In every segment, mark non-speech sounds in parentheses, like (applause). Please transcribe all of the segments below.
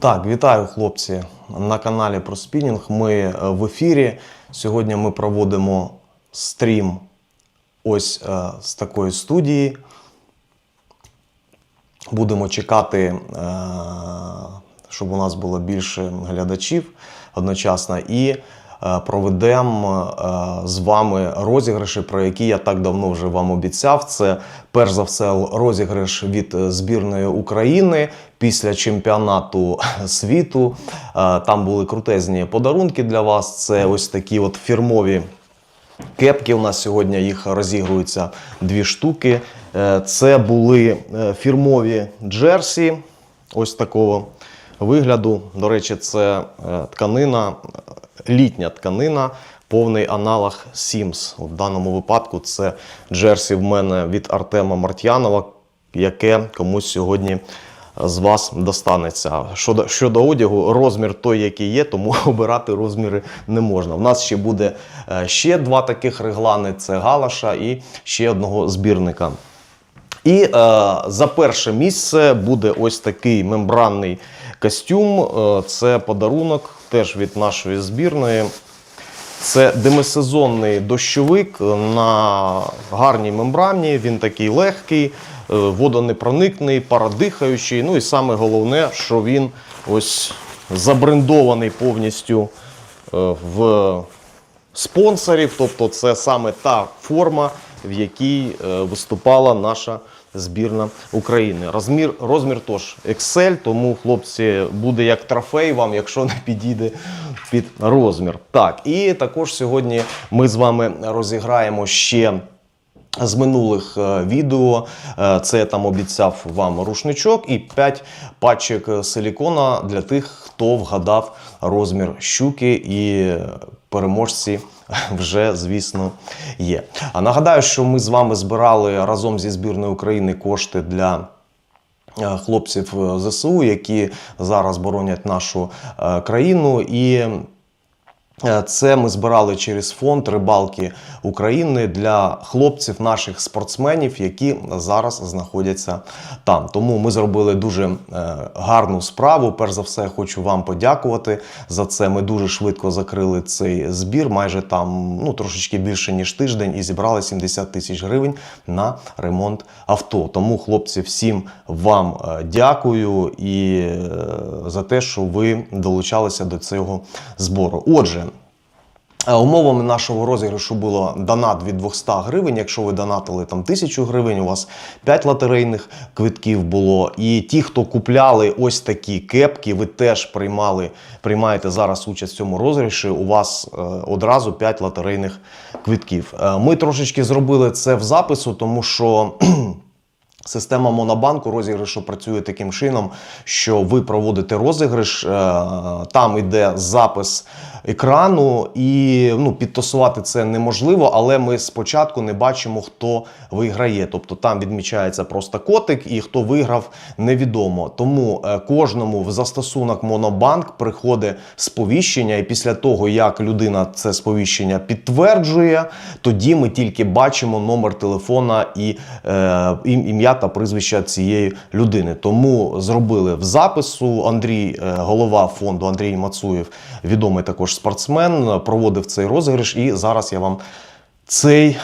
Так, вітаю хлопці на каналі про спінінг. Ми е, в ефірі. Сьогодні ми проводимо стрім ось е, з такої студії. Будемо чекати, е, щоб у нас було більше глядачів одночасно. І проведемо е, з вами розіграші, про які я так давно вже вам обіцяв. Це перш за все розіграш від е, збірної України після чемпіонату (laughs) світу. Е, Там були крутезні подарунки для вас. Це ось такі от фірмові Кепки у нас сьогодні їх розігруються дві штуки. Е, Це були е, фірмові джерсі, ось такого вигляду. До речі, це е, тканина, е, літня тканина, повний аналог Sims. В даному випадку це джерсі в мене від Артема Мартьянова, яке комусь сьогодні з вас достанеться. Щодо, щодо одягу, розмір той, який є, тому (laughs) обирати розміри не можна. В нас ще буде е, ще два таких реглани: це Галаша і ще одного збірника. І е, за перше місце буде ось такий мембранний костюм. Е, це подарунок теж від нашої збірної. Це демисезонний дощовик на гарній мембрані. Він такий легкий, е, водонепроникний, парадихаючий. Ну і саме головне, що він ось забрендований повністю е, в спонсорів. Тобто, це саме та форма, в якій е, виступала наша збірна України. Розмір, розмір тож Excel, тому хлопці буде як трофей вам, якщо не підійде під розмір. Так, і також сьогодні ми з вами розіграємо ще. З минулих е, відео е, це там обіцяв вам рушничок і 5 пачок силікона для тих, хто вгадав розмір щуки, і переможці вже, звісно, є. А нагадаю, що ми з вами збирали разом зі збірною України кошти для. е, Хлопців е, ЗСУ, які зараз боронять нашу е, країну, і Це ми збирали через фонд рибалки України для хлопців, наших спортсменів, які зараз знаходяться там. Тому ми зробили дуже е, гарну справу. Перш за все, хочу вам подякувати за це. Ми дуже швидко закрили цей збір, майже там ну трошечки більше ніж тиждень, і зібрали 70 тисяч гривень на ремонт авто. Тому, хлопці, всім вам е, дякую і е, за те, що ви долучалися до цього збору. Отже. Е, Умовами нашого розіграшу було донат від 200 гривень. Якщо ви донатили там 1000 гривень, у вас 5 лотерейних квитків було. І ті, хто купляли ось такі кепки, ви теж приймали, приймаєте зараз участь в цьому розіграші. У вас е, одразу 5 лотерейних квитків. Е, Ми трошечки зробили це в запису, тому що. Система Монобанку розіграшу працює таким чином, що ви проводите розіграш, е, там йде запис екрану, і ну, підтасувати це неможливо, але ми спочатку не бачимо, хто виграє. Тобто там відмічається просто котик, і хто виграв, невідомо. Тому е, кожному в застосунок Монобанк приходить сповіщення, і після того, як людина це сповіщення підтверджує, тоді ми тільки бачимо номер телефона і е, ім- ім'я та прізвища цієї людини. Тому зробили в запису. Андрій, е, голова фонду Андрій Мацуєв, відомий також спортсмен, проводив цей розіграш, і зараз я вам. Цей е,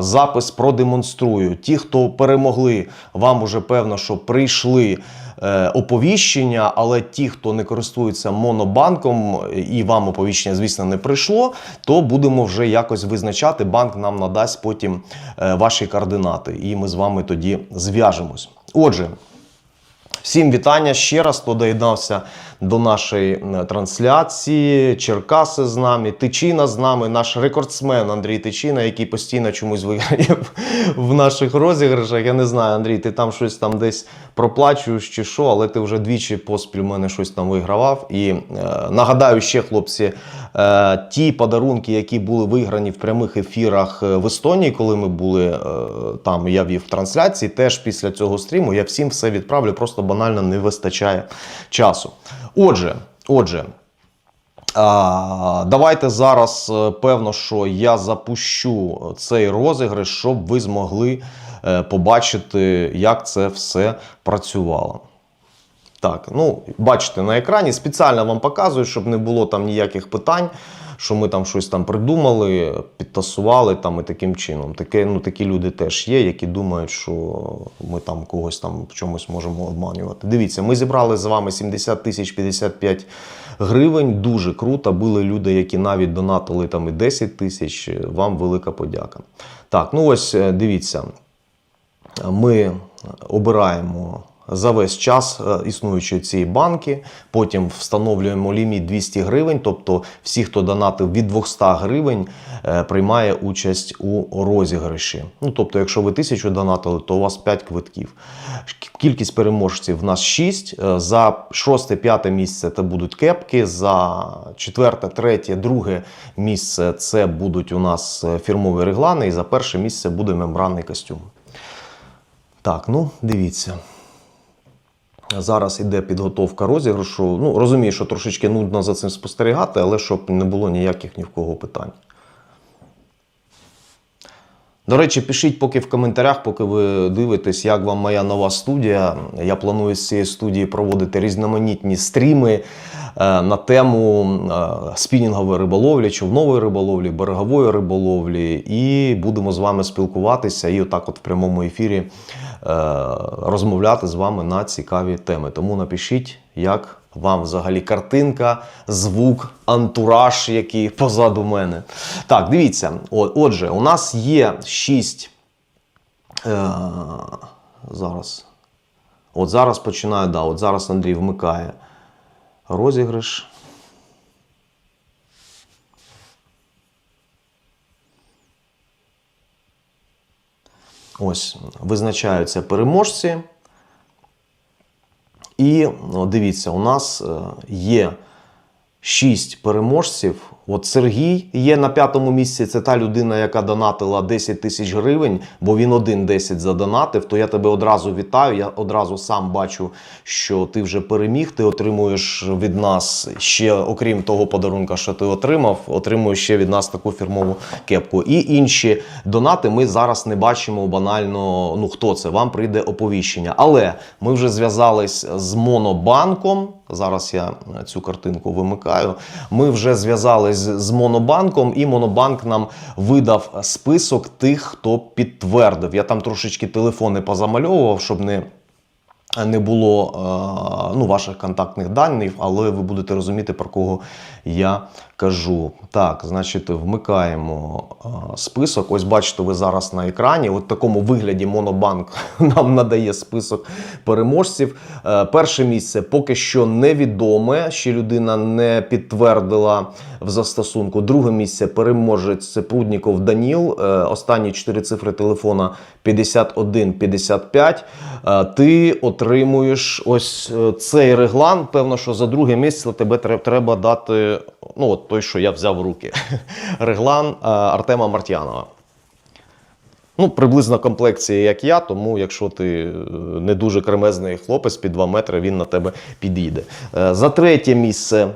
запис продемонструю. Ті, хто перемогли, вам уже певно, що прийшли оповіщення, але ті, хто не користується монобанком і вам оповіщення, звісно, не прийшло, то будемо вже якось визначати. Банк нам надасть потім е, ваші координати, і ми з вами тоді зв'яжемось. Отже. Всім вітання ще раз, хто доєднався до нашої трансляції. Черкаси з нами, Тичина з нами, наш рекордсмен Андрій Тичина, який постійно чомусь виграє в- в наших розіграшах. Я не знаю, Андрій, ти там щось там десь проплачуєш чи що, але ти вже двічі поспіль в мене щось там вигравав. І е, нагадаю ще, хлопці, е, ті подарунки, які були виграні в прямих ефірах е, в Естонії, коли ми були е, там, я вів трансляції, теж після цього стріму я всім все відправлю, просто банально не вистачає часу. Отже, отже. Давайте зараз, е, певно, що я запущу цей розіграш, щоб ви змогли е, побачити, як це все працювало. Так, ну бачите на екрані, спеціально вам показую, щоб не було там ніяких питань, що ми там щось там придумали, підтасували там і таким чином. Таке, ну, такі люди теж є, які думають, що ми там когось там в чомусь можемо обманювати. Дивіться, ми зібрали з вами 70 тисяч 55 гривень. Дуже круто. Були люди, які навіть донатили там і 10 тисяч. Вам велика подяка. Так, ну ось е, дивіться ми обираємо за весь час е, існуючої цієї банки, потім встановлюємо ліміт 200 гривень. Тобто, всі, хто донатив від 200 гривень, е, приймає участь у розіграші. Ну тобто, якщо ви тисячу донатили, то у вас 5 квитків. Кількість переможців в нас 6. Е, За 6-5 місце це будуть кепки. За 4, 3, 2 місце це будуть у нас фірмові реглани. І за перше місце буде мембранний костюм. Так, ну дивіться. Зараз іде підготовка розіграшу. Ну, розумію, що трошечки нудно за цим спостерігати, але щоб не було ніяких ні в кого питань. До речі, пишіть поки в коментарях, поки ви дивитесь, як вам моя нова студія. Я планую з цієї студії проводити різноманітні стріми е, на тему е, спінінгової риболовлі, човнової риболовлі, берегової риболовлі. І будемо з вами спілкуватися і отак, от в прямому ефірі, е, розмовляти з вами на цікаві теми. Тому напишіть, як вам взагалі картинка, звук, антураж, який позаду мене. Так, дивіться. Отже, у нас є 6. Е, зараз. От зараз починаю, да, от зараз Андрій вмикає розіграш. Ось, визначаються переможці. І ну, дивіться, у нас е, є шість переможців. От Сергій є на п'ятому місці. Це та людина, яка донатила 10 тисяч гривень, бо він один 10 задонатив. То я тебе одразу вітаю. Я одразу сам бачу, що ти вже переміг. Ти отримуєш від нас ще, окрім того подарунка, що ти отримав, отримуєш ще від нас таку фірмову кепку. І інші донати ми зараз не бачимо банально. Ну хто це? Вам прийде оповіщення. Але ми вже зв'язались з Монобанком. Зараз я цю картинку вимикаю. Ми вже зв'язались з Монобанком, і Монобанк нам видав список тих, хто підтвердив. Я там трошечки телефони позамальовував, щоб не. Не було е, ну, ваших контактних даних, але ви будете розуміти, про кого я кажу. Так, значить, вмикаємо е, список. Ось бачите, ви зараз на екрані. От в такому вигляді Монобанк (laughs) нам надає список переможців. Е, Перше місце поки що невідоме. Ще людина не підтвердила в застосунку. Друге місце переможець це Прудніков Даніл. Останні чотири цифри телефона 5155. Е, Ти отримуєш ось е, цей реглан. Певно, що за друге місце тебе треба дати. Ну, от той, що я взяв в руки. (laughs) Реглан е, Артема Мартьянова. Ну, приблизно комплекція, як я, тому якщо ти е, не дуже кремезний хлопець під 2 метри, він на тебе підійде. За третє місце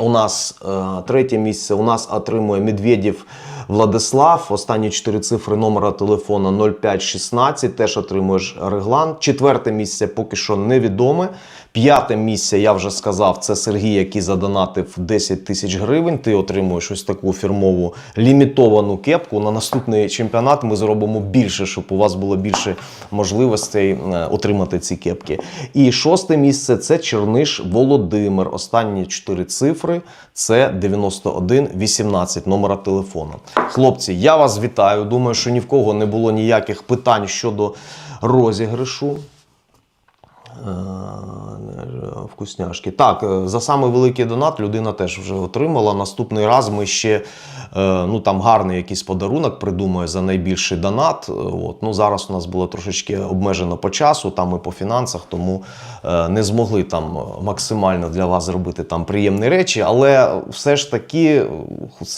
у нас третє місце у нас отримує Медведєв Владислав. Останні чотири цифри номера телефона 0516. Теж отримуєш реглан. Четверте місце поки що невідоме. П'яте місце, я вже сказав, це Сергій, який задонатив 10 тисяч гривень. Ти отримуєш ось таку фірмову лімітовану кепку. На наступний чемпіонат ми зробимо більше, щоб у вас було більше можливостей е, отримати ці кепки. І шосте місце це Черниш Володимир. Останні чотири цифри це 9118 номера телефону. Хлопці, я вас вітаю. Думаю, що ні в кого не було ніяких питань щодо розіграшу. Е, Вкусняшки. Так, е, за самий великий донат людина теж вже отримала. Наступний раз ми ще е, ну, там гарний якийсь подарунок придумає за найбільший донат. От. Ну, зараз у нас було трошечки обмежено по часу, там і по фінансах, тому не змогли там максимально для вас зробити там приємні речі. Але все ж таки,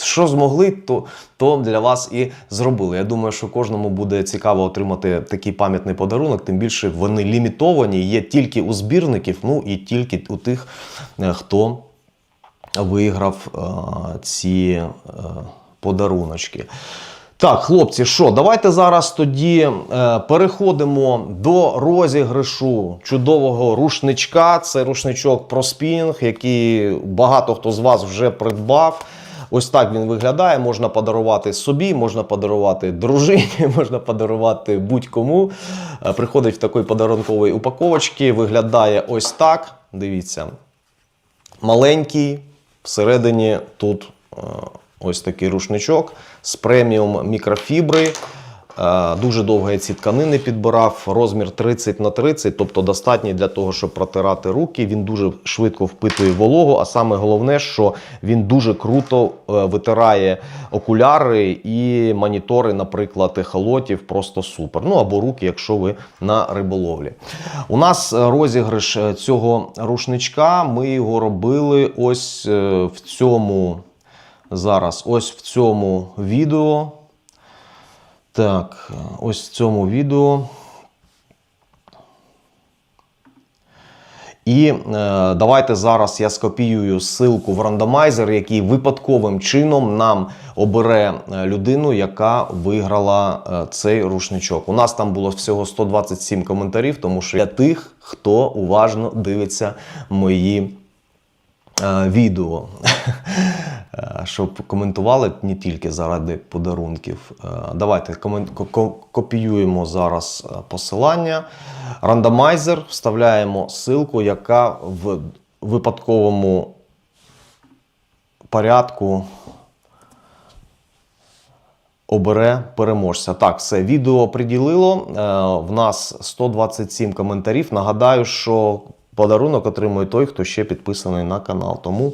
що змогли, то, то для вас і зробили. Я думаю, що кожному буде цікаво отримати такий пам'ятний подарунок, тим більше вони лімітовані, є тільки у збірників, ну і тільки у тих, е, хто виграв е, ці е, подаруночки. Так, хлопці, що, давайте зараз тоді е, переходимо до розіграшу чудового рушничка. Це рушничок ProSpinning, який багато хто з вас вже придбав. Ось так він виглядає. Можна подарувати собі, можна подарувати дружині, (laughs) можна подарувати будь-кому. Е, Приходить в такої подарункової упаковочці, виглядає ось так. Дивіться, маленький, всередині тут е, ось такий рушничок з преміум мікрофібри. Е, Дуже довго ці тканини підбирав, розмір 30 на 30, тобто достатній для того, щоб протирати руки. Він дуже швидко впитує вологу, а саме головне, що він дуже круто е, витирає окуляри і монітори, наприклад, ехолотів, просто супер. Ну або руки, якщо ви на риболовлі. У нас е, розіграш цього рушничка. Ми його робили ось в цьому зараз, ось в цьому відео. Так, ось в цьому відео. І е, давайте зараз я скопіюю ссылку в рандомайзер, який випадковим чином нам обере е, людину, яка виграла е, цей рушничок. У нас там було всього 127 коментарів, тому що для тих, хто уважно дивиться мої відео. Е, Щоб коментували не тільки заради подарунків. Е, Давайте копіюємо зараз е, посилання. Рандомайзер, вставляємо ссылку, яка в випадковому порядку обере переможця. Так, все, відео приділило. Е, В нас 127 коментарів. Нагадаю, що подарунок отримує той, хто ще підписаний на канал. Тому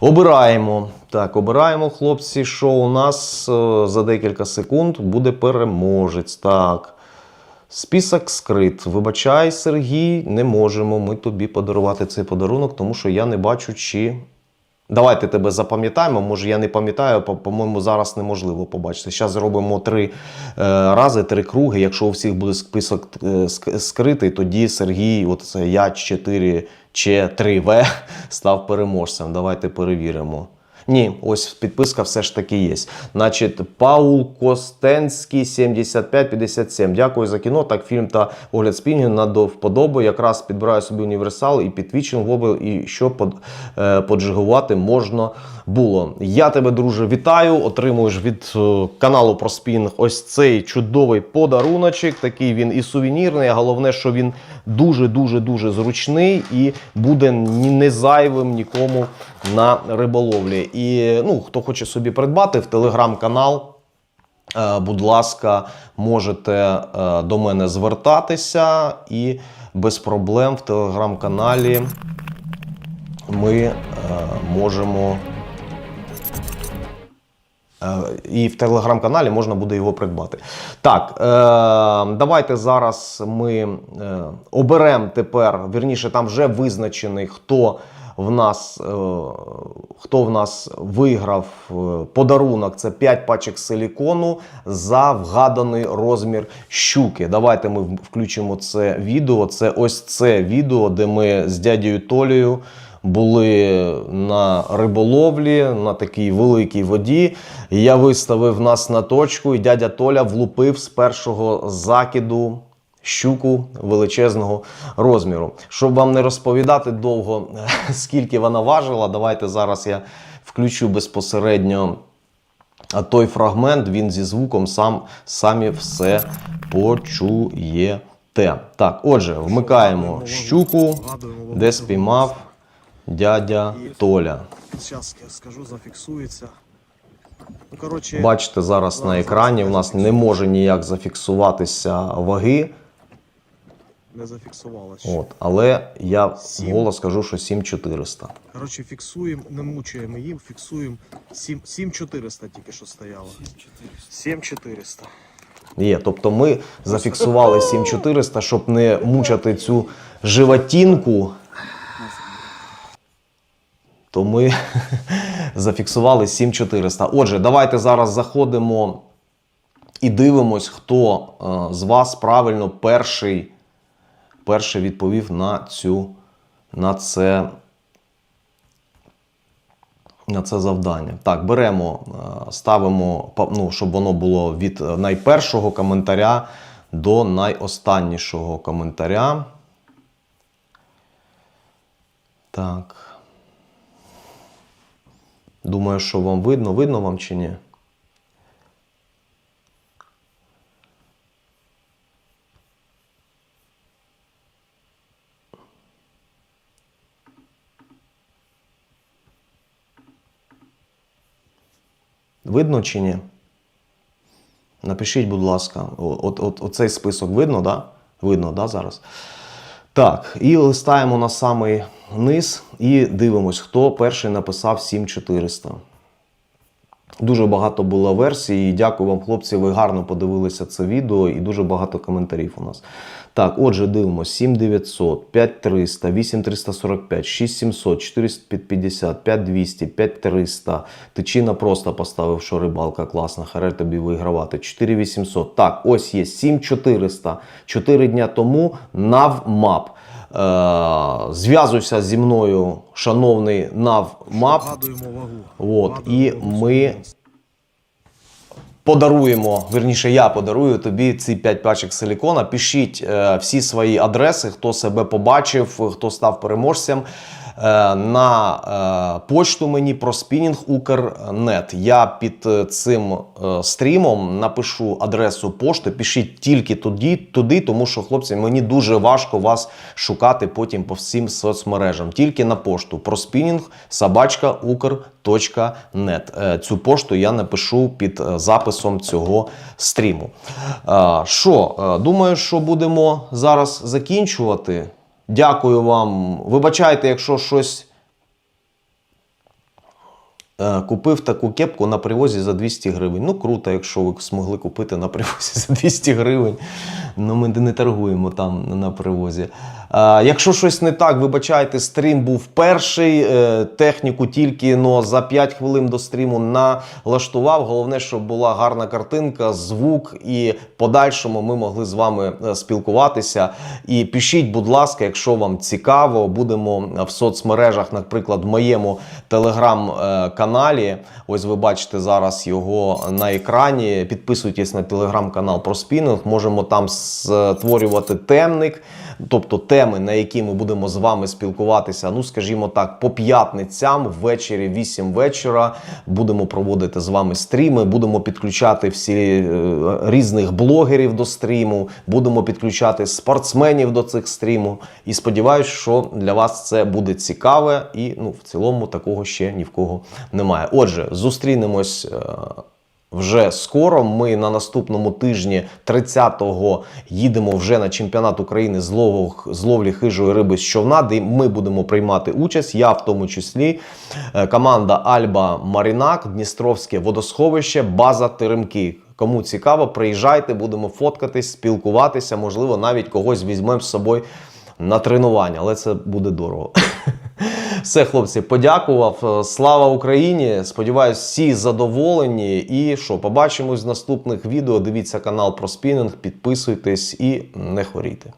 обираємо. Так, обираємо, хлопці, що у нас е, за декілька секунд буде переможець. Так. Список скрит. Вибачай, Сергій, не можемо ми тобі подарувати цей подарунок, тому що я не бачу, чи. Давайте тебе запам'ятаємо. Може, я не пам'ятаю, по- по-моєму, зараз неможливо побачити. Зараз зробимо три е, рази, три круги. Якщо у всіх буде список е, скритий, тоді Сергій, от це я 4 чи 3В (laughs) став переможцем. Давайте перевіримо. Ні, ось підписка все ж таки є. Значить, Паул Костенський 7557. Дякую за кіно. Так, фільм та огляд спінгів на до вподоби. Якраз підбираю собі універсал і підвічен вобил, і що е, поджигувати можна було. Я тебе, друже, вітаю. Отримуєш від е, каналу про спінг ось цей чудовий подаруночок. Такий він і сувенірний. Головне, що він дуже дуже зручний і буде ні- не зайвим нікому на риболовлі. І ну, хто хоче собі придбати в телеграм-канал. Е, Будь ласка, можете е, до мене звертатися і без проблем в телеграм-каналі ми можемо. Е, І в телеграм-каналі можна буде його придбати. Так, е, давайте зараз ми е, оберемо тепер, вірніше, там вже визначений, хто в нас, хто в нас виграв подарунок. Це 5 пачок силікону за вгаданий розмір щуки. Давайте ми включимо це відео. Це ось це відео, де ми з дядею Толею були на риболовлі на такій великій воді. Я виставив нас на точку, і дядя Толя влупив з першого закиду щуку величезного розміру. Щоб вам не розповідати довго, (laughs) скільки вона важила, давайте зараз я включу безпосередньо той фрагмент, він зі звуком сам самі все почуєте. Так, отже, вмикаємо щуку, де спіймав дядя Толя. Зараз я скажу, зафіксується. Ну, коротше, Бачите, зараз на екрані в нас не може ніяк зафіксуватися ваги. не зафіксувалось. От, але я Сім. голос скажу, що 7400. Коротше, фіксуємо, не мучаємо їм, фіксуємо 7, 7400 тільки що стояло. 7400. Є, тобто ми зафіксували 7400, щоб не мучати цю животінку. То ми (laughs) зафіксували 7400. Отже, давайте зараз заходимо і дивимось, хто е, з вас правильно перший, перший відповів на цю на це на це завдання. Так, беремо, е, ставимо, ну, щоб воно було від найпершого коментаря до найостаннішого коментаря. Так. Думаю, що вам видно. Видно вам чи ні? Видно чи ні? Напишіть, будь ласка, от, от, оцей список видно, да? Видно, да, зараз? Так, і листаємо на самий низ і дивимось, хто перший написав 7400. Дуже багато було версій. Дякую вам, хлопці. Ви гарно подивилися це відео і дуже багато коментарів у нас. Так, отже, дивимося: 7900, 5300, 8345, 6700, 450, 5200, 5300. Тичина просто поставив, що рибалка класна, харе тобі вигравати. 4800. Так, ось є 7400. 4 дня тому навмап. Е, зв'язуйся зі мною, шановний навмап. От, і ми подаруємо, верніше, я подарую тобі ці 5 пачок силікона. Пишіть е, всі свої адреси, хто себе побачив, хто став переможцем. Е, На е, почту мені про спінінг Укрнет. Я під е, цим стрімом напишу адресу пошти. Пишіть тільки туди, туди, тому що хлопці, мені дуже важко вас шукати потім по всім соцмережам. Тільки на пошту про спінінг собачка Укр.нет. Цю пошту я напишу під записом цього стріму. Що, думаю, що будемо зараз закінчувати. Дякую вам. Вибачайте, якщо щось Е, Купив таку кепку на привозі за 200 гривень. Ну круто, якщо ви змогли купити на привозі (laughs) за 200 гривень. Ну ми не торгуємо там на привозі. А, якщо щось не так, вибачайте, стрім був перший. е, Техніку тільки но за 5 хвилин до стріму налаштував. Головне, щоб була гарна картинка, звук і подальшому ми могли з вами е, спілкуватися. І пишіть, будь ласка, якщо вам цікаво, будемо в соцмережах, наприклад, в моєму телеграм-каналі. Ось ви бачите зараз його на екрані. Підписуйтесь на телеграм-канал про спінінг. Можемо там створювати темник, тобто теми, на які ми будемо з вами спілкуватися. Ну, скажімо так, по п'ятницям ввечері, 8 вечора. Будемо проводити з вами стріми, будемо підключати всі е, різних блогерів до стріму, будемо підключати спортсменів до цих стрімів. І сподіваюся, що для вас це буде цікаве, і ну, в цілому такого ще ні в кого немає. Отже, зустрінемось. Вже скоро ми на наступному тижні, 30-го, їдемо вже на чемпіонат України з лову- з ловлі хижої риби з човна, де ми будемо приймати участь. Я в тому числі Е, команда Альба Марінак, Дністровське водосховище, база Теремки. Кому цікаво, приїжджайте, будемо фоткатись, спілкуватися. Можливо, навіть когось візьмемо з собою на тренування, але це буде дорого. Все, хлопці, подякував. Слава Україні! Сподіваюсь, всі задоволені. І що, побачимось в наступних відео. Дивіться канал про спінінг, підписуйтесь і не хворійте.